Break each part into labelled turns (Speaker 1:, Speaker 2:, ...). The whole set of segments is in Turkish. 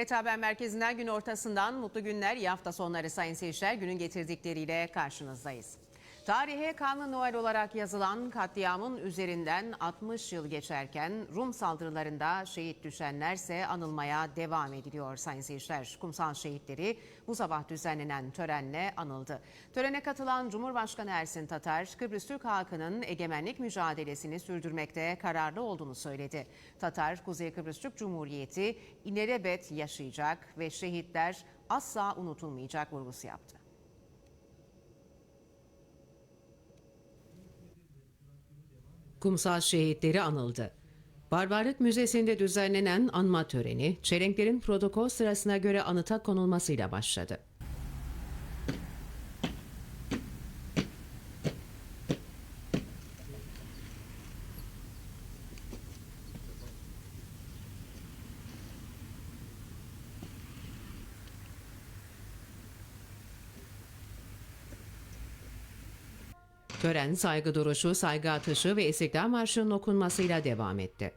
Speaker 1: TRT Haber Merkezi'nden gün ortasından mutlu günler, iyi hafta sonları sayın seyirciler. Günün getirdikleriyle karşınızdayız. Tarihe kanlı Noel olarak yazılan katliamın üzerinden 60 yıl geçerken Rum saldırılarında şehit düşenlerse anılmaya devam ediliyor sayın seyirciler. Kumsal şehitleri bu sabah düzenlenen törenle anıldı. Törene katılan Cumhurbaşkanı Ersin Tatar, Kıbrıs Türk halkının egemenlik mücadelesini sürdürmekte kararlı olduğunu söyledi. Tatar, Kuzey Kıbrıs Türk Cumhuriyeti inerebet yaşayacak ve şehitler asla unutulmayacak vurgusu yaptı. Kumsal şehitleri anıldı. Barbarlık Müzesi'nde düzenlenen anma töreni, çelenklerin protokol sırasına göre anıta konulmasıyla başladı. Tören saygı duruşu, saygı atışı ve İstiklal Marşı'nın okunmasıyla devam etti.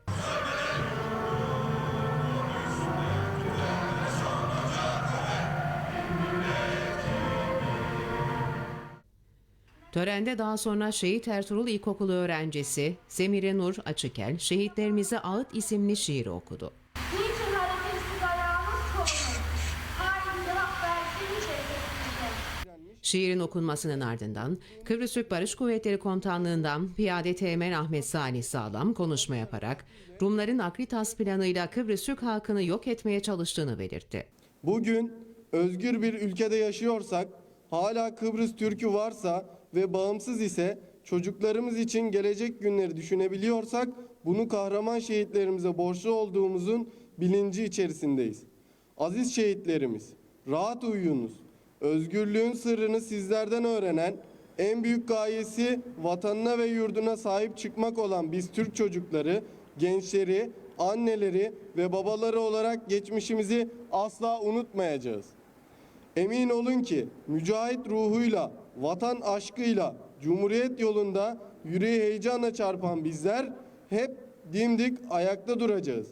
Speaker 1: Törende daha sonra Şehit Ertuğrul İlkokulu öğrencisi Semire Nur Açıkel, Şehitlerimize Ağıt isimli şiiri okudu. Şiirin okunmasının ardından Kıbrıs Türk Barış Kuvvetleri Komutanlığından Piyade Teğmen Ahmet Salih Sağlam konuşma yaparak Rumların Akritas planıyla Kıbrıs Türk halkını yok etmeye çalıştığını belirtti.
Speaker 2: Bugün özgür bir ülkede yaşıyorsak, hala Kıbrıs Türk'ü varsa ve bağımsız ise çocuklarımız için gelecek günleri düşünebiliyorsak bunu kahraman şehitlerimize borçlu olduğumuzun bilinci içerisindeyiz. Aziz şehitlerimiz, rahat uyuyunuz. Özgürlüğün sırrını sizlerden öğrenen, en büyük gayesi vatanına ve yurduna sahip çıkmak olan biz Türk çocukları, gençleri, anneleri ve babaları olarak geçmişimizi asla unutmayacağız. Emin olun ki mücahit ruhuyla, vatan aşkıyla, cumhuriyet yolunda yüreği heyecanla çarpan bizler hep dimdik ayakta duracağız.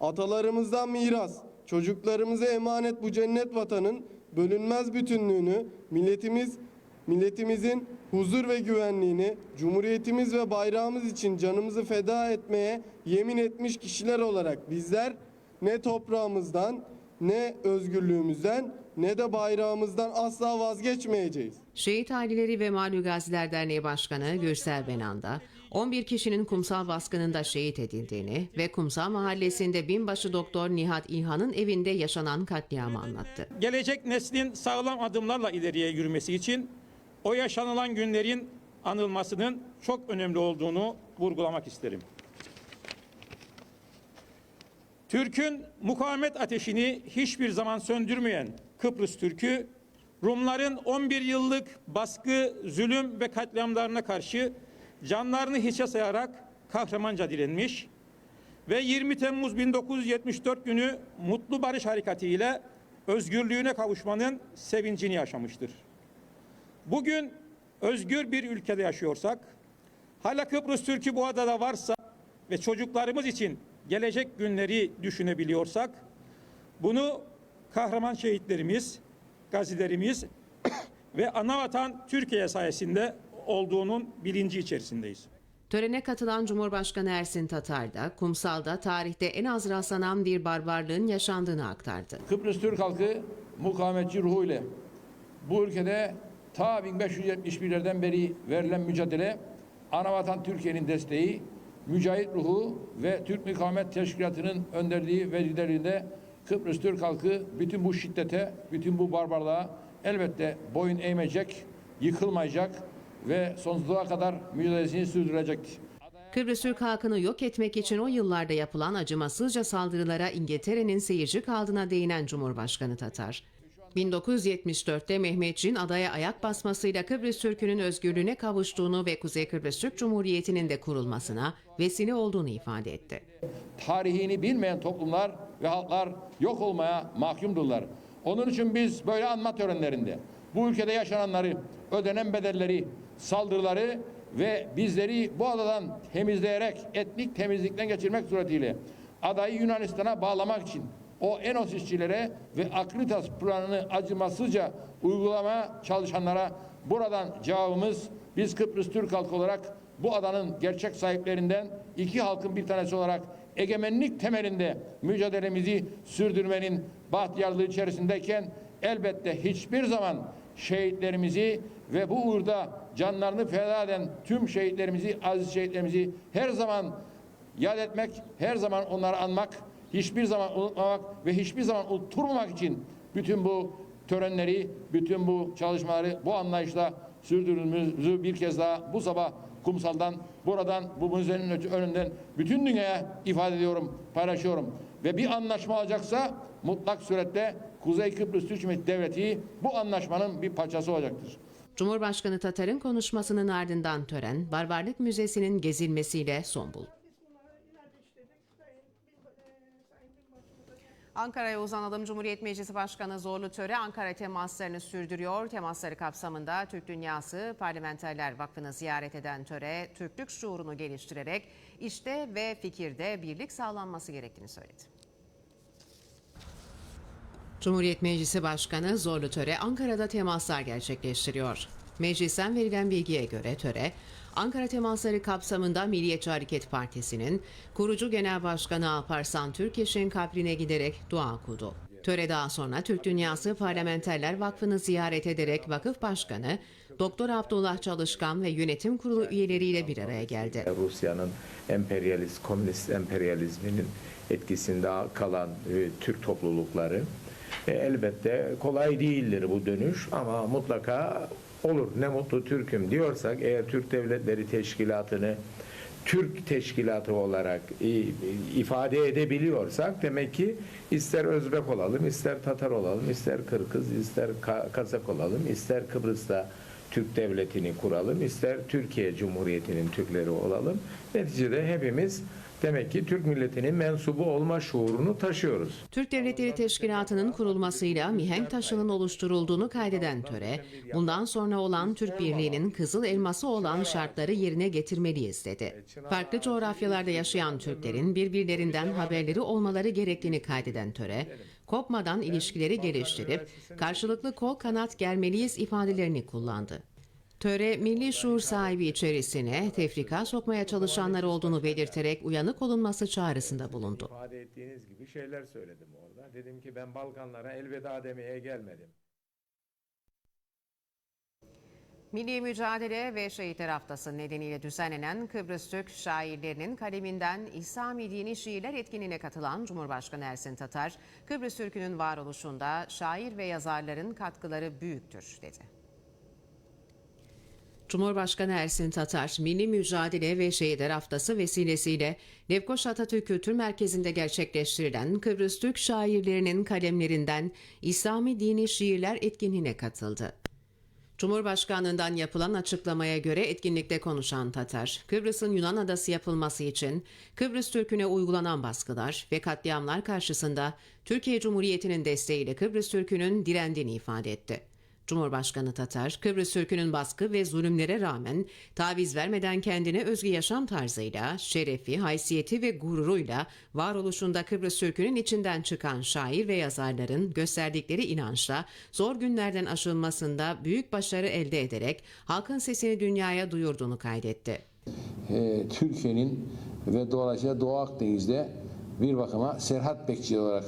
Speaker 2: Atalarımızdan miras, çocuklarımıza emanet bu cennet vatanın bölünmez bütünlüğünü, milletimiz milletimizin huzur ve güvenliğini, cumhuriyetimiz ve bayrağımız için canımızı feda etmeye yemin etmiş kişiler olarak bizler ne toprağımızdan, ne özgürlüğümüzden, ne de bayrağımızdan asla vazgeçmeyeceğiz.
Speaker 1: Şehit Aileleri ve Malü Gaziler Derneği Başkanı Gürsel Benanda, 11 kişinin kumsal baskınında şehit edildiğini ve Kumsal Mahallesi'nde binbaşı doktor Nihat İlhan'ın evinde yaşanan katliamı anlattı.
Speaker 3: gelecek neslin sağlam adımlarla ileriye yürümesi için o yaşanılan günlerin anılmasının çok önemli olduğunu vurgulamak isterim. Türk'ün mukavemet ateşini hiçbir zaman söndürmeyen Kıbrıs Türk'ü Rumların 11 yıllık baskı, zulüm ve katliamlarına karşı canlarını hiçe sayarak kahramanca direnmiş ve 20 Temmuz 1974 günü Mutlu Barış Harekatı ile özgürlüğüne kavuşmanın sevincini yaşamıştır. Bugün özgür bir ülkede yaşıyorsak, hala Kıbrıs Türk'ü bu adada varsa ve çocuklarımız için gelecek günleri düşünebiliyorsak, bunu kahraman şehitlerimiz, gazilerimiz ve anavatan Türkiye sayesinde olduğunun bilinci içerisindeyiz.
Speaker 1: Törene katılan Cumhurbaşkanı Ersin Tatar da kumsalda tarihte en az rastlanan bir barbarlığın yaşandığını aktardı.
Speaker 4: Kıbrıs Türk halkı mukavemetçi ruhuyla bu ülkede ta 1571'lerden beri verilen mücadele anavatan Türkiye'nin desteği, mücahit ruhu ve Türk Mukavemet Teşkilatı'nın önderliği ve liderliğinde Kıbrıs Türk halkı bütün bu şiddete, bütün bu barbarlığa elbette boyun eğmeyecek, yıkılmayacak ve sonsuza kadar mücadelesini sürdürecektir.
Speaker 1: Kıbrıs Türk halkını yok etmek için o yıllarda yapılan acımasızca saldırılara İngiltere'nin seyirci kaldığına değinen Cumhurbaşkanı Tatar. 1974'te Mehmetçiğin adaya ayak basmasıyla Kıbrıs Türk'ünün özgürlüğüne kavuştuğunu ve Kuzey Kıbrıs Türk Cumhuriyeti'nin de kurulmasına vesile olduğunu ifade etti.
Speaker 4: tarihini bilmeyen toplumlar ve halklar yok olmaya mahkumdurlar. Onun için biz böyle anma törenlerinde bu ülkede yaşananları, ödenen bedelleri, saldırıları ve bizleri bu adadan temizleyerek etnik temizlikten geçirmek suretiyle adayı Yunanistan'a bağlamak için o Enos işçilere ve Akritas planını acımasızca uygulama çalışanlara buradan cevabımız biz Kıbrıs Türk halkı olarak bu adanın gerçek sahiplerinden iki halkın bir tanesi olarak egemenlik temelinde mücadelemizi sürdürmenin bahtiyarlığı içerisindeyken elbette hiçbir zaman şehitlerimizi ve bu uğurda canlarını feda eden tüm şehitlerimizi, aziz şehitlerimizi her zaman yad etmek, her zaman onları anmak, hiçbir zaman unutmamak ve hiçbir zaman unutturmamak için bütün bu törenleri, bütün bu çalışmaları bu anlayışla sürdürdüğümüzü bir kez daha bu sabah kumsaldan, buradan, bu müzenin önünden bütün dünyaya ifade ediyorum, paylaşıyorum. Ve bir anlaşma olacaksa mutlak surette Kuzey Kıbrıs Türk Devleti bu anlaşmanın bir parçası olacaktır.
Speaker 1: Cumhurbaşkanı Tatar'ın konuşmasının ardından tören, Barbarlık Müzesi'nin gezilmesiyle son buldu. Ankara'ya uzanalım. Cumhuriyet Meclisi Başkanı Zorlu Töre Ankara temaslarını sürdürüyor. Temasları kapsamında Türk Dünyası Parlamenterler Vakfı'nı ziyaret eden Töre, Türklük şuurunu geliştirerek işte ve fikirde birlik sağlanması gerektiğini söyledi. Cumhuriyet Meclisi Başkanı Zorlu Töre Ankara'da temaslar gerçekleştiriyor. Meclisten verilen bilgiye göre töre, Ankara temasları kapsamında Milliyetçi Hareket Partisi'nin kurucu genel başkanı Alparslan Türkeş'in kabrine giderek dua okudu. Töre daha sonra Türk Dünyası Parlamenterler Vakfı'nı ziyaret ederek vakıf başkanı Doktor Abdullah Çalışkan ve yönetim kurulu üyeleriyle bir araya geldi.
Speaker 5: Rusya'nın emperyalist, komünist emperyalizminin etkisinde kalan e, Türk toplulukları e, elbette kolay değildir bu dönüş ama mutlaka olur. Ne mutlu Türk'üm diyorsak eğer Türk Devletleri Teşkilatı'nı Türk teşkilatı olarak ifade edebiliyorsak demek ki ister Özbek olalım, ister Tatar olalım, ister Kırgız, ister Ka- Kazak olalım, ister Kıbrıs'ta Türk devletini kuralım, ister Türkiye Cumhuriyeti'nin Türkleri olalım. Neticede hepimiz demek ki Türk milletinin mensubu olma şuurunu taşıyoruz.
Speaker 1: Türk Devletleri Teşkilatı'nın kurulmasıyla mihenk taşının oluşturulduğunu kaydeden töre, bundan sonra olan Türk Birliği'nin kızıl elması olan şartları yerine getirmeliyiz dedi. Farklı coğrafyalarda yaşayan Türklerin birbirlerinden haberleri olmaları gerektiğini kaydeden töre, kopmadan ilişkileri geliştirip karşılıklı kol kanat germeliyiz ifadelerini kullandı. Töre, milli şuur sahibi içerisine tefrika sokmaya çalışanlar olduğunu belirterek uyanık olunması çağrısında bulundu.
Speaker 5: İfade ettiğiniz gibi şeyler söyledim orada. Dedim ki ben Balkanlara elveda demeye gelmedim.
Speaker 1: Milli Mücadele ve Şehitler Haftası nedeniyle düzenlenen Kıbrıs Türk şairlerinin kaleminden İslami dini şiirler etkinliğine katılan Cumhurbaşkanı Ersin Tatar, Kıbrıs Türk'ünün varoluşunda şair ve yazarların katkıları büyüktür dedi. Cumhurbaşkanı Ersin Tatar, Milli Mücadele ve Şehitler Haftası vesilesiyle Lefkoş Atatürk Kültür Merkezi'nde gerçekleştirilen Kıbrıs Türk şairlerinin kalemlerinden İslami dini şiirler etkinliğine katıldı. Cumhurbaşkanlığından yapılan açıklamaya göre etkinlikte konuşan Tatar, Kıbrıs'ın Yunan adası yapılması için Kıbrıs Türk'üne uygulanan baskılar ve katliamlar karşısında Türkiye Cumhuriyeti'nin desteğiyle Kıbrıs Türk'ünün direndiğini ifade etti. Cumhurbaşkanı Tatar, Kıbrıs Türk'ünün baskı ve zulümlere rağmen taviz vermeden kendine özgü yaşam tarzıyla, şerefi, haysiyeti ve gururuyla varoluşunda Kıbrıs Türk'ünün içinden çıkan şair ve yazarların gösterdikleri inançla zor günlerden aşılmasında büyük başarı elde ederek halkın sesini dünyaya duyurduğunu kaydetti.
Speaker 6: e, Türkiye'nin ve dolayısıyla Doğu Akdeniz'de bir bakıma Serhat Bekçi olarak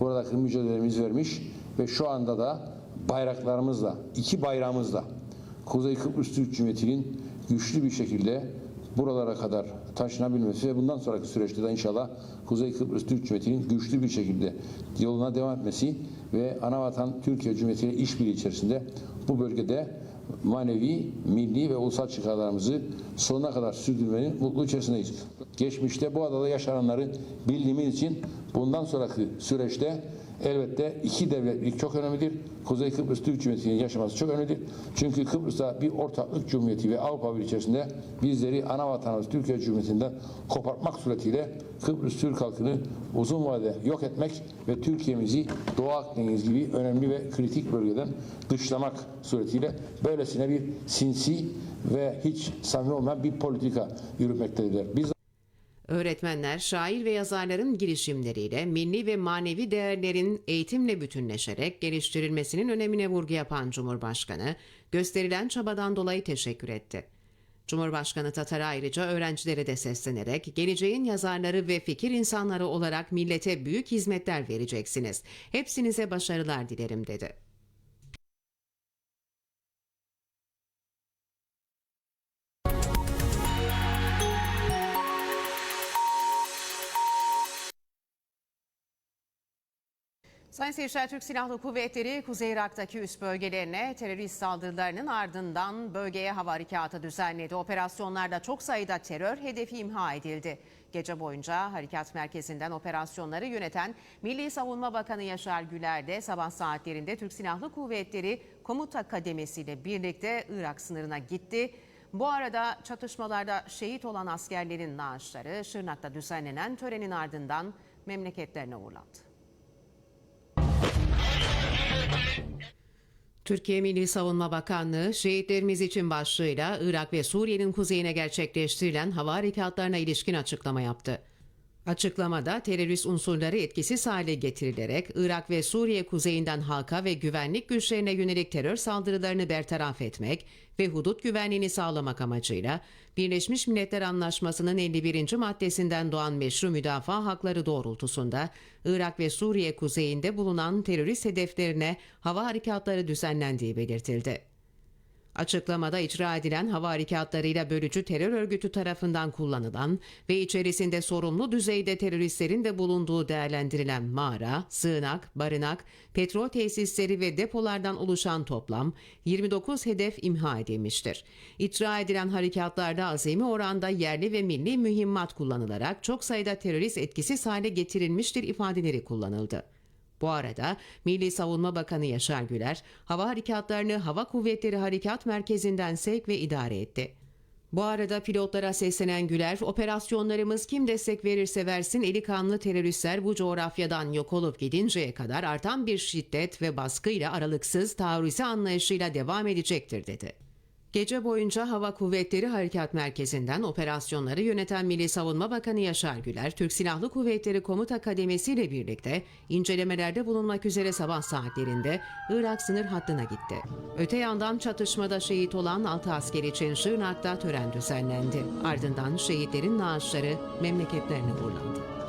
Speaker 6: buradaki mücadelemizi vermiş ve şu anda da bayraklarımızla, iki bayrağımızla Kuzey Kıbrıs Türk Cumhuriyeti'nin güçlü bir şekilde buralara kadar taşınabilmesi ve bundan sonraki süreçte de inşallah Kuzey Kıbrıs Türk Cumhuriyeti'nin güçlü bir şekilde yoluna devam etmesi ve anavatan Türkiye Cumhuriyeti ile işbirliği içerisinde bu bölgede manevi, milli ve ulusal çıkarlarımızı sonuna kadar sürdürmenin mutlu içerisindeyiz. Geçmişte bu adada yaşananları bildiğimiz için bundan sonraki süreçte elbette iki devletlik çok önemlidir. Kuzey Kıbrıs Türk Cumhuriyeti'nin yaşaması çok önemlidir. Çünkü Kıbrıs'ta bir ortaklık cumhuriyeti ve Avrupa Birliği içerisinde bizleri ana vatanımız Türkiye Cumhuriyeti'nden kopartmak suretiyle Kıbrıs Türk halkını uzun vadede yok etmek ve Türkiye'mizi Doğu Akdeniz gibi önemli ve kritik bölgeden dışlamak suretiyle böylesine bir sinsi ve hiç samimi olmayan bir politika yürütmektedirler. Biz
Speaker 1: Öğretmenler, şair ve yazarların girişimleriyle milli ve manevi değerlerin eğitimle bütünleşerek geliştirilmesinin önemine vurgu yapan Cumhurbaşkanı, gösterilen çabadan dolayı teşekkür etti. Cumhurbaşkanı Tatar ayrıca öğrencilere de seslenerek geleceğin yazarları ve fikir insanları olarak millete büyük hizmetler vereceksiniz. Hepsinize başarılar dilerim dedi. Sayın seyirciler, Türk Silahlı Kuvvetleri Kuzey Irak'taki üst bölgelerine terörist saldırılarının ardından bölgeye hava harekatı düzenledi. Operasyonlarda çok sayıda terör hedefi imha edildi. Gece boyunca harekat merkezinden operasyonları yöneten Milli Savunma Bakanı Yaşar Güler de sabah saatlerinde Türk Silahlı Kuvvetleri Komuta Kademesi ile birlikte Irak sınırına gitti. Bu arada çatışmalarda şehit olan askerlerin naaşları Şırnak'ta düzenlenen törenin ardından memleketlerine uğurlandı. Türkiye Milli Savunma Bakanlığı, şehitlerimiz için başlığıyla Irak ve Suriye'nin kuzeyine gerçekleştirilen hava harekatlarına ilişkin açıklama yaptı. Açıklamada terörist unsurları etkisiz hale getirilerek Irak ve Suriye kuzeyinden halka ve güvenlik güçlerine yönelik terör saldırılarını bertaraf etmek ve hudut güvenliğini sağlamak amacıyla Birleşmiş Milletler Anlaşması'nın 51. maddesinden doğan meşru müdafaa hakları doğrultusunda Irak ve Suriye kuzeyinde bulunan terörist hedeflerine hava harekatları düzenlendiği belirtildi. Açıklamada icra edilen hava harekatlarıyla bölücü terör örgütü tarafından kullanılan ve içerisinde sorumlu düzeyde teröristlerin de bulunduğu değerlendirilen mağara, sığınak, barınak, petrol tesisleri ve depolardan oluşan toplam 29 hedef imha edilmiştir. İcra edilen harekatlarda azami oranda yerli ve milli mühimmat kullanılarak çok sayıda terörist etkisiz hale getirilmiştir ifadeleri kullanıldı. Bu arada Milli Savunma Bakanı Yaşar Güler, hava harekatlarını Hava Kuvvetleri Harekat Merkezi'nden sevk ve idare etti. Bu arada pilotlara seslenen Güler, operasyonlarımız kim destek verirse versin eli kanlı teröristler bu coğrafyadan yok olup gidinceye kadar artan bir şiddet ve baskıyla aralıksız taarruzi anlayışıyla devam edecektir dedi. Gece boyunca Hava Kuvvetleri Harekat Merkezi'nden operasyonları yöneten Milli Savunma Bakanı Yaşar Güler, Türk Silahlı Kuvvetleri Komuta Kademesi ile birlikte incelemelerde bulunmak üzere sabah saatlerinde Irak sınır hattına gitti. Öte yandan çatışmada şehit olan 6 asker için Şırnak'ta tören düzenlendi. Ardından şehitlerin naaşları memleketlerine uğurlandı.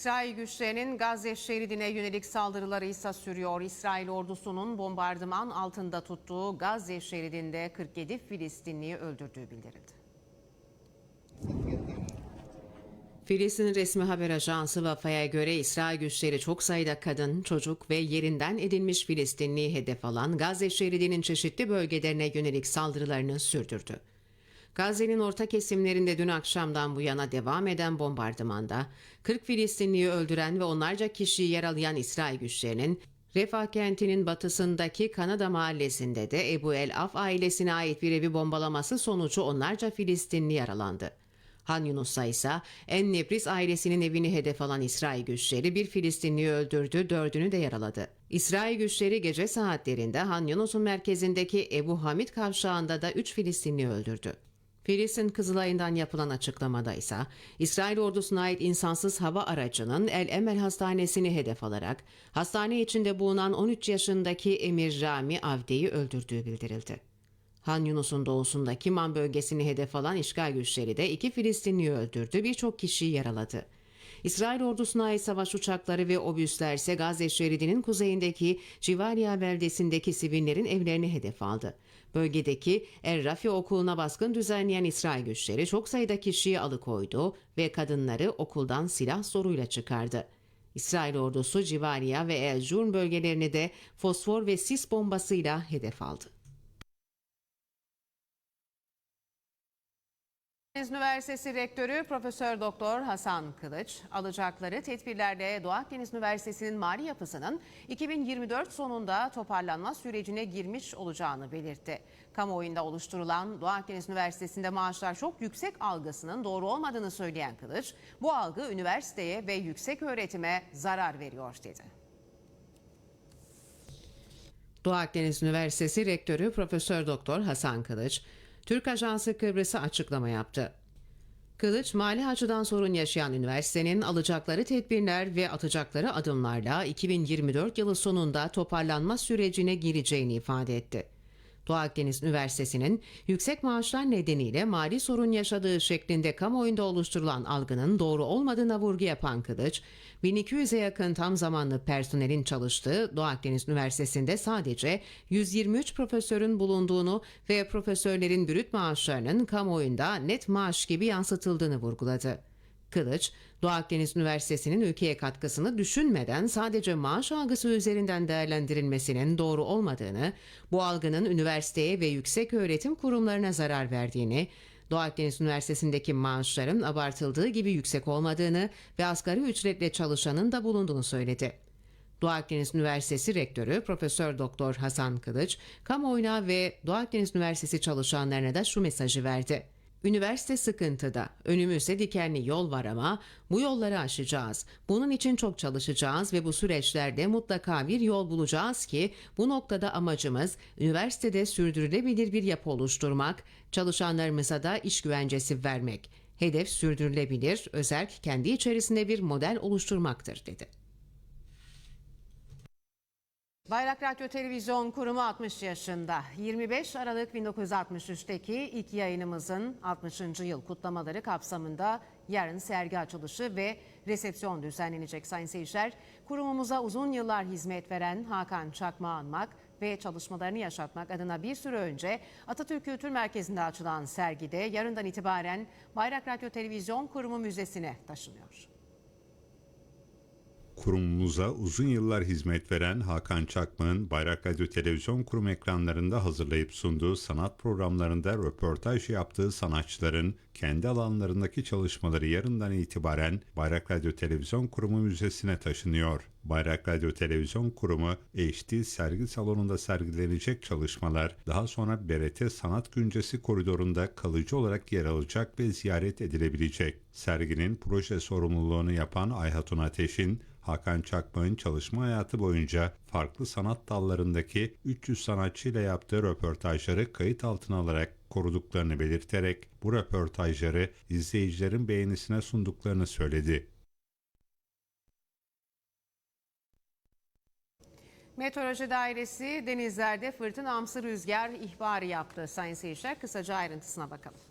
Speaker 1: İsrail güçlerinin Gazze şeridine yönelik saldırıları ise sürüyor. İsrail ordusunun bombardıman altında tuttuğu Gazze şeridinde 47 Filistinliyi öldürdüğü bildirildi. Filistin resmi haber ajansı Vafa'ya göre İsrail güçleri çok sayıda kadın, çocuk ve yerinden edilmiş Filistinliyi hedef alan Gazze şeridinin çeşitli bölgelerine yönelik saldırılarını sürdürdü. Gazze'nin orta kesimlerinde dün akşamdan bu yana devam eden bombardımanda 40 Filistinliyi öldüren ve onlarca kişiyi yaralayan İsrail güçlerinin Refah kentinin batısındaki Kanada mahallesinde de Ebu El Af ailesine ait bir evi bombalaması sonucu onlarca Filistinli yaralandı. Han Yunus'ta ise En Nebris ailesinin evini hedef alan İsrail güçleri bir Filistinliyi öldürdü, dördünü de yaraladı. İsrail güçleri gece saatlerinde Han Yunus'un merkezindeki Ebu Hamid kavşağında da 3 Filistinli öldürdü. Filistin Kızılay'ından yapılan açıklamada ise İsrail ordusuna ait insansız hava aracının El Emel Hastanesi'ni hedef alarak hastane içinde bulunan 13 yaşındaki Emir Rami Avde'yi öldürdüğü bildirildi. Han Yunus'un doğusundaki Man bölgesini hedef alan işgal güçleri de iki Filistinliyi öldürdü, birçok kişiyi yaraladı. İsrail ordusuna ait savaş uçakları ve obüsler ise Gazze şeridinin kuzeyindeki Civaliya beldesindeki sivillerin evlerini hedef aldı. Bölgedeki Er Rafi okuluna baskın düzenleyen İsrail güçleri çok sayıda kişiyi alıkoydu ve kadınları okuldan silah zoruyla çıkardı. İsrail ordusu Civaliya ve El Jurn bölgelerini de fosfor ve sis bombasıyla hedef aldı. Üniversitesi Rektörü Profesör Doktor Hasan Kılıç, alacakları tedbirlerle Doğu Akdeniz Üniversitesi'nin mali yapısının 2024 sonunda toparlanma sürecine girmiş olacağını belirtti. Kamuoyunda oluşturulan Doğu Akdeniz Üniversitesi'nde maaşlar çok yüksek algısının doğru olmadığını söyleyen Kılıç, bu algı üniversiteye ve yüksek öğretime zarar veriyor dedi. Doğu Akdeniz Üniversitesi Rektörü Profesör Doktor Hasan Kılıç, Türk Ajansı Kıbrıs'a açıklama yaptı. Kılıç, mali açıdan sorun yaşayan üniversitenin alacakları tedbirler ve atacakları adımlarla 2024 yılı sonunda toparlanma sürecine gireceğini ifade etti. Doğu Akdeniz Üniversitesi'nin yüksek maaşlar nedeniyle mali sorun yaşadığı şeklinde kamuoyunda oluşturulan algının doğru olmadığına vurgu yapan Kılıç, 1200'e yakın tam zamanlı personelin çalıştığı Doğu Akdeniz Üniversitesi'nde sadece 123 profesörün bulunduğunu ve profesörlerin brüt maaşlarının kamuoyunda net maaş gibi yansıtıldığını vurguladı. Kılıç, Doğu Akdeniz Üniversitesi'nin ülkeye katkısını düşünmeden sadece maaş algısı üzerinden değerlendirilmesinin doğru olmadığını, bu algının üniversiteye ve yüksek öğretim kurumlarına zarar verdiğini, Doğu Akdeniz Üniversitesi'ndeki maaşların abartıldığı gibi yüksek olmadığını ve asgari ücretle çalışanın da bulunduğunu söyledi. Doğu Akdeniz Üniversitesi Rektörü Profesör Doktor Hasan Kılıç, kamuoyuna ve Doğu Akdeniz Üniversitesi çalışanlarına da şu mesajı verdi. Üniversite sıkıntıda. Önümüzde dikenli yol var ama bu yolları aşacağız. Bunun için çok çalışacağız ve bu süreçlerde mutlaka bir yol bulacağız ki bu noktada amacımız üniversitede sürdürülebilir bir yapı oluşturmak, çalışanlarımıza da iş güvencesi vermek. Hedef sürdürülebilir, özerk kendi içerisinde bir model oluşturmaktır dedi. Bayrak Radyo Televizyon Kurumu 60 yaşında. 25 Aralık 1963'teki ilk yayınımızın 60. yıl kutlamaları kapsamında yarın sergi açılışı ve resepsiyon düzenlenecek sayın seyirciler. Kurumumuza uzun yıllar hizmet veren Hakan Çakma anmak ve çalışmalarını yaşatmak adına bir süre önce Atatürk Kültür Merkezi'nde açılan sergide yarından itibaren Bayrak Radyo Televizyon Kurumu Müzesi'ne taşınıyor.
Speaker 7: Kurumumuza uzun yıllar hizmet veren Hakan Çakmak'ın Bayrak Radyo Televizyon kurum ekranlarında hazırlayıp sunduğu sanat programlarında röportaj yaptığı sanatçıların kendi alanlarındaki çalışmaları yarından itibaren Bayrak Radyo Televizyon Kurumu Müzesi'ne taşınıyor. Bayrak Radyo Televizyon Kurumu HD sergi salonunda sergilenecek çalışmalar daha sonra BRT Sanat Güncesi koridorunda kalıcı olarak yer alacak ve ziyaret edilebilecek. Serginin proje sorumluluğunu yapan Ayhatun Ateş'in Hakan Çakmak'ın çalışma hayatı boyunca farklı sanat dallarındaki 300 sanatçıyla yaptığı röportajları kayıt altına alarak koruduklarını belirterek bu röportajları izleyicilerin beğenisine sunduklarını söyledi.
Speaker 1: Meteoroloji Dairesi denizlerde fırtınamsı rüzgar ihbarı yaptı. Sayın seyirciler kısaca ayrıntısına bakalım.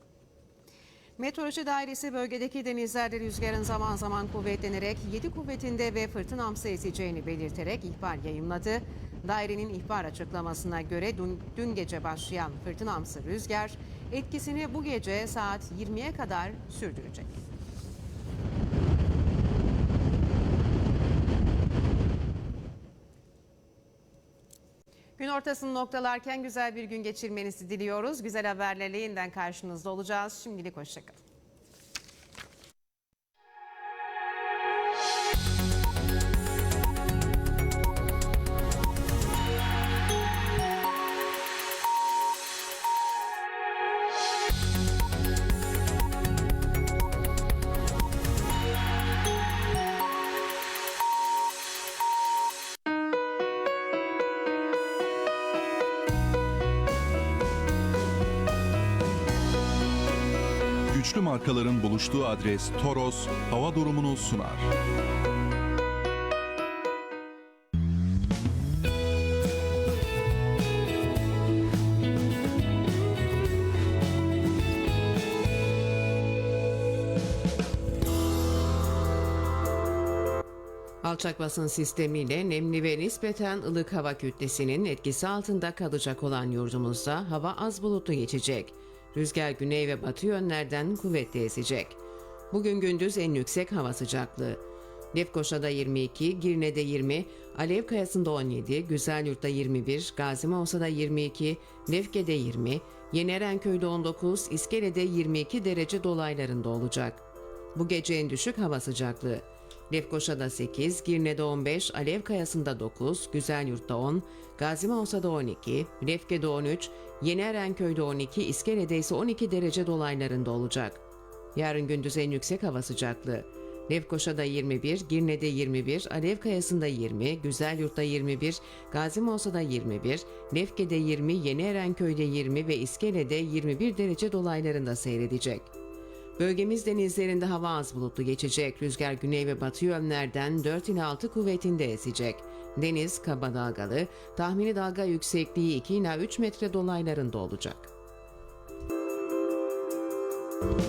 Speaker 1: Meteoroloji Dairesi bölgedeki denizlerde rüzgarın zaman zaman kuvvetlenerek 7 kuvvetinde ve fırtınamsı eseceğini belirterek ihbar yayımladı. Dairenin ihbar açıklamasına göre dün, dün gece başlayan fırtınamsı rüzgar etkisini bu gece saat 20'ye kadar sürdürecek. Gün ortasını noktalarken güzel bir gün geçirmenizi diliyoruz. Güzel haberlerle yeniden karşınızda olacağız. Şimdilik hoşçakalın.
Speaker 8: Buluştuğu adres Toros hava durumunu sunar.
Speaker 1: Alçak basın sistemiyle nemli ve nispeten ılık hava kütlesinin etkisi altında kalacak olan yurdumuzda hava az bulutlu geçecek. Rüzgar güney ve batı yönlerden kuvvetli esecek. Bugün gündüz en yüksek hava sıcaklığı. Lefkoşa'da 22, Girne'de 20, Alev Kayası'nda 17, Güzelyurt'ta 21, Gazi Mavsa'da 22, Lefke'de 20, Yeni Erenköy'de 19, İskele'de 22 derece dolaylarında olacak. Bu gece en düşük hava sıcaklığı. Lefkoşa'da 8, Girne'de 15, Alev Kayası'nda 9, Güzelyurt'ta 10, Gazi Mavsa'da 12, Lefke'de 13, Yeni Erenköy'de 12, İskele'de ise 12 derece dolaylarında olacak. Yarın gündüz en yüksek hava sıcaklığı. Lefkoşa'da 21, Girne'de 21, Alevkayası'nda 20, Güzelyurt'ta 21, Gazi Mosa'da 21, Lefke'de 20, Yeni Erenköy'de 20 ve İskele'de 21 derece dolaylarında seyredecek. Bölgemiz denizlerinde hava az bulutlu geçecek. Rüzgar güney ve batı yönlerden 4 ila 6 kuvvetinde esecek. Deniz kaba dalgalı, tahmini dalga yüksekliği 2 ila 3 metre dolaylarında olacak.
Speaker 8: Güçlü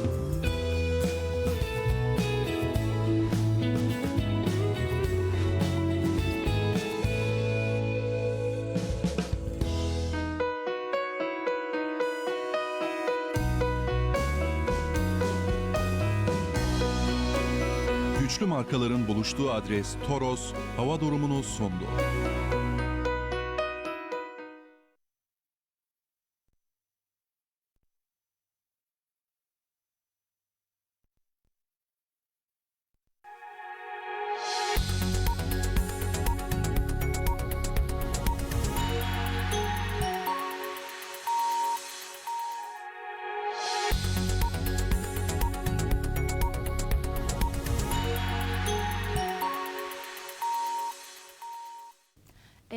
Speaker 8: markaların buluştuğu adres Toros hava durumunu sundu.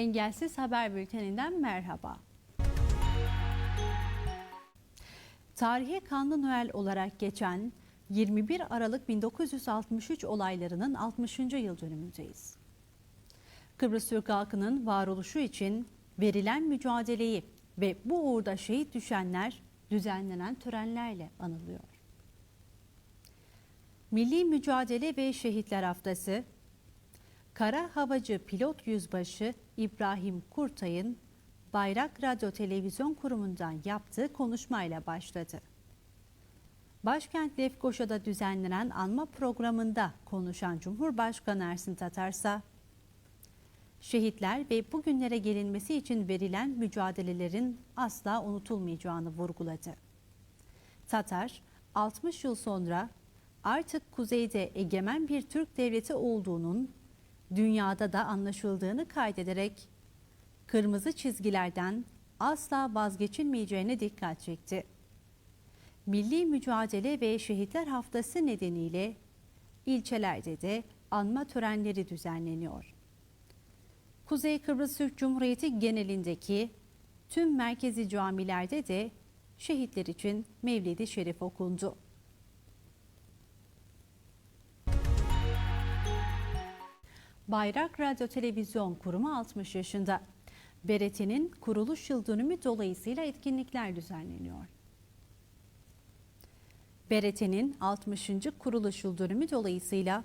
Speaker 9: Engelsiz Haber Bülteninden merhaba. Tarihe Kanlı Noel olarak geçen 21 Aralık 1963 olaylarının 60. yıl dönümündeyiz. Kıbrıs Türk halkının varoluşu için verilen mücadeleyi ve bu uğurda şehit düşenler düzenlenen törenlerle anılıyor. Milli Mücadele ve Şehitler Haftası Kara Havacı Pilot Yüzbaşı İbrahim Kurtay'ın Bayrak Radyo Televizyon Kurumu'ndan yaptığı konuşmayla başladı. Başkent Lefkoşa'da düzenlenen anma programında konuşan Cumhurbaşkanı Ersin Tatarsa, şehitler ve bugünlere gelinmesi için verilen mücadelelerin asla unutulmayacağını vurguladı. Tatar, 60 yıl sonra artık kuzeyde egemen bir Türk devleti olduğunun dünyada da anlaşıldığını kaydederek kırmızı çizgilerden asla vazgeçilmeyeceğine dikkat çekti. Milli Mücadele ve Şehitler Haftası nedeniyle ilçelerde de anma törenleri düzenleniyor. Kuzey Kıbrıs Türk Cumhuriyeti genelindeki tüm merkezi camilerde de şehitler için Mevlid-i Şerif okundu. Bayrak Radyo Televizyon Kurumu 60 yaşında. BRT'nin kuruluş yıl dönümü dolayısıyla etkinlikler düzenleniyor. BRT'nin 60. kuruluş yıl dönümü dolayısıyla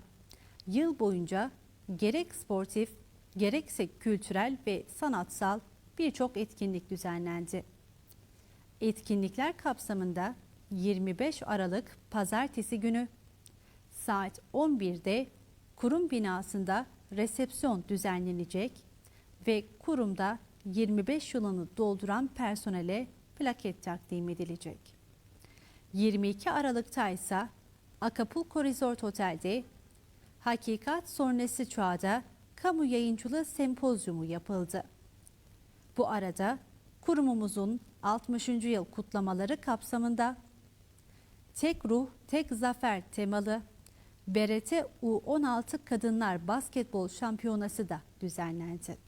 Speaker 9: yıl boyunca gerek sportif, gerekse kültürel ve sanatsal birçok etkinlik düzenlendi. Etkinlikler kapsamında 25 Aralık Pazartesi günü saat 11'de kurum binasında resepsiyon düzenlenecek ve kurumda 25 yılını dolduran personele plaket takdim edilecek. 22 Aralık'ta ise Acapulco Resort Otel'de Hakikat Sonrası Çağda Kamu Yayıncılığı Sempozyumu yapıldı. Bu arada kurumumuzun 60. yıl kutlamaları kapsamında Tek Ruh, Tek Zafer temalı BRT U16 Kadınlar Basketbol Şampiyonası da düzenlendi.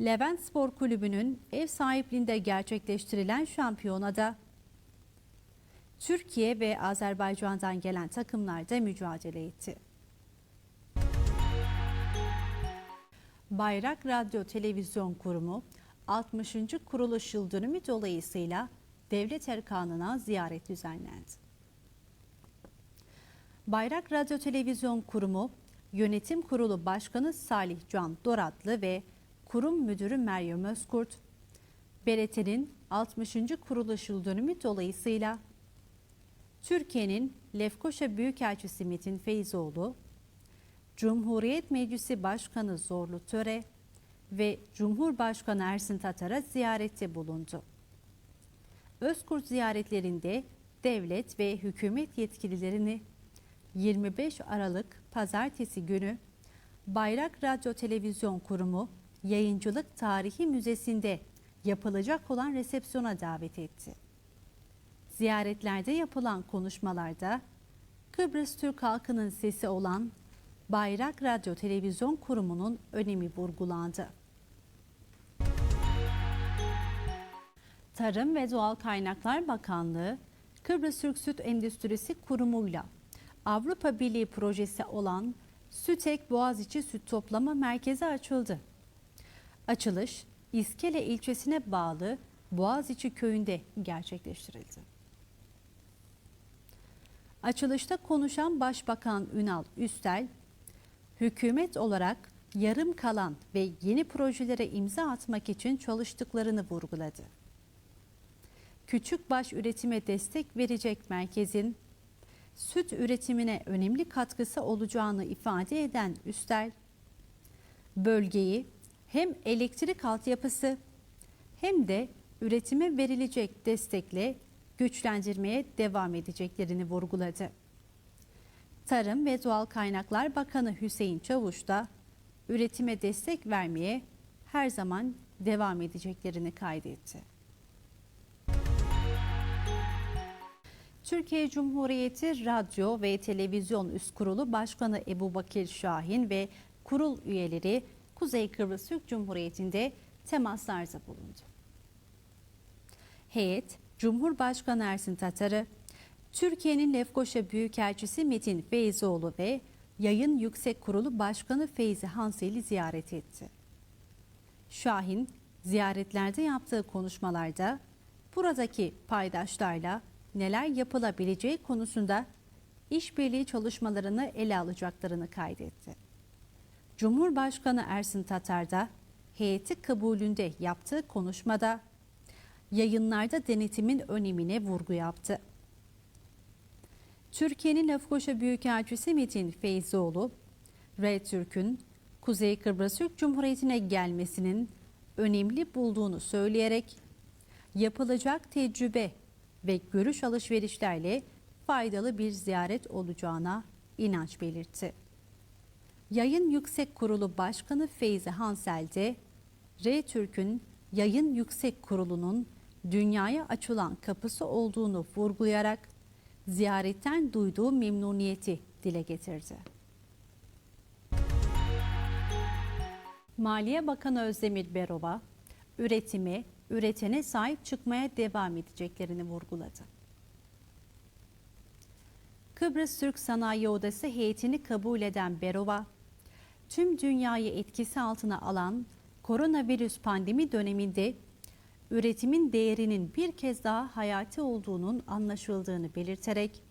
Speaker 9: Levent Spor Kulübü'nün ev sahipliğinde gerçekleştirilen şampiyonada Türkiye ve Azerbaycan'dan gelen takımlar da mücadele etti. Bayrak Radyo Televizyon Kurumu 60. kuruluş yıl dönümü dolayısıyla devlet erkanına ziyaret düzenlendi. Bayrak Radyo Televizyon Kurumu Yönetim Kurulu Başkanı Salih Can Doratlı ve Kurum Müdürü Meryem Özkurt, BRT'nin 60. kuruluş yıl dönümü dolayısıyla Türkiye'nin Lefkoşa Büyükelçisi Metin Feyzoğlu, Cumhuriyet Meclisi Başkanı Zorlu Töre ve Cumhurbaşkanı Ersin Tatar'a ziyarette bulundu. Özkurt ziyaretlerinde devlet ve hükümet yetkililerini 25 Aralık Pazartesi günü Bayrak Radyo Televizyon Kurumu Yayıncılık Tarihi Müzesi'nde yapılacak olan resepsiyona davet etti. Ziyaretlerde yapılan konuşmalarda Kıbrıs Türk halkının sesi olan Bayrak Radyo Televizyon Kurumu'nun önemi vurgulandı. Tarım ve Doğal Kaynaklar Bakanlığı, Kıbrıs Türk Süt Endüstrisi Kurumu'yla Avrupa Birliği projesi olan Sütek Boğaziçi Süt Toplama Merkezi açıldı. Açılış, İskele ilçesine bağlı Boğaziçi köyünde gerçekleştirildi. Açılışta konuşan Başbakan Ünal Üstel, hükümet olarak yarım kalan ve yeni projelere imza atmak için çalıştıklarını vurguladı. Küçük baş üretime destek verecek merkezin süt üretimine önemli katkısı olacağını ifade eden Üstel, bölgeyi hem elektrik altyapısı hem de üretime verilecek destekle güçlendirmeye devam edeceklerini vurguladı. Tarım ve Doğal Kaynaklar Bakanı Hüseyin Çavuş da üretime destek vermeye her zaman devam edeceklerini kaydetti. Türkiye Cumhuriyeti Radyo ve Televizyon Üst Kurulu Başkanı Ebu Bakir Şahin ve kurul üyeleri Kuzey Kıbrıs Türk Cumhuriyeti'nde temaslarda bulundu. Heyet, Cumhurbaşkanı Ersin Tatar'ı, Türkiye'nin Lefkoşa Büyükelçisi Metin Feyzoğlu ve Yayın Yüksek Kurulu Başkanı Feyzi Hansel'i ziyaret etti. Şahin, ziyaretlerde yaptığı konuşmalarda buradaki paydaşlarla neler yapılabileceği konusunda işbirliği çalışmalarını ele alacaklarını kaydetti. Cumhurbaşkanı Ersin Tatar da heyeti kabulünde yaptığı konuşmada yayınlarda denetimin önemine vurgu yaptı. Türkiye'nin Lefkoşa Büyükelçisi Metin Feyzoğlu, Türk'ün Kuzey Kıbrıs Türk Cumhuriyeti'ne gelmesinin önemli bulduğunu söyleyerek yapılacak tecrübe ve görüş alışverişlerle faydalı bir ziyaret olacağına inanç belirtti. Yayın Yüksek Kurulu Başkanı Feyzi Hansel de Türk'ün Yayın Yüksek Kurulu'nun dünyaya açılan kapısı olduğunu vurgulayarak ziyaretten duyduğu memnuniyeti dile getirdi. Maliye Bakanı Özdemir Berova, üretime, üretene sahip çıkmaya devam edeceklerini vurguladı. Kıbrıs Türk Sanayi Odası heyetini kabul eden Berova, tüm dünyayı etkisi altına alan koronavirüs pandemi döneminde üretimin değerinin bir kez daha hayati olduğunun anlaşıldığını belirterek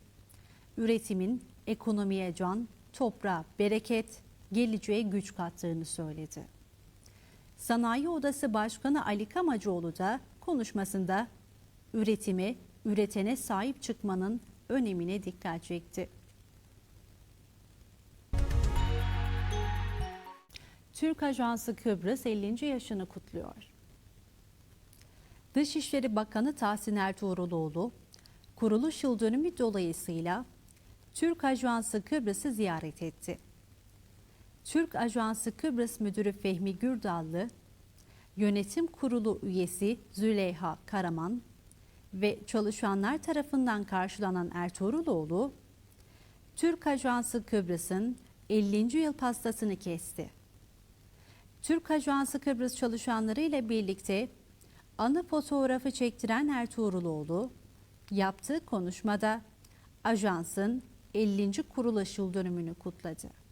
Speaker 9: üretimin ekonomiye can, toprağa bereket, geleceğe güç kattığını söyledi. Sanayi Odası Başkanı Ali Kamacıoğlu da konuşmasında üretime, üretene sahip çıkmanın önemine dikkat çekti. Türk Ajansı Kıbrıs 50. yaşını kutluyor. Dışişleri Bakanı Tahsin Ertuğruloğlu, kuruluş yıl dönümü dolayısıyla Türk Ajansı Kıbrıs'ı ziyaret etti. Türk Ajansı Kıbrıs Müdürü Fehmi Gürdallı, Yönetim Kurulu üyesi Züleyha Karaman ve çalışanlar tarafından karşılanan Ertuğruloğlu, Türk Ajansı Kıbrıs'ın 50. yıl pastasını kesti. Türk Ajansı Kıbrıs çalışanları ile birlikte anı fotoğrafı çektiren Ertuğruloğlu, yaptığı konuşmada ajansın 50. kuruluş yıl dönümünü kutladı.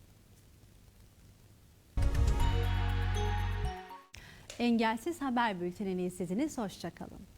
Speaker 9: Engelsiz Haber Bülteni'ni izlediniz. Hoşçakalın.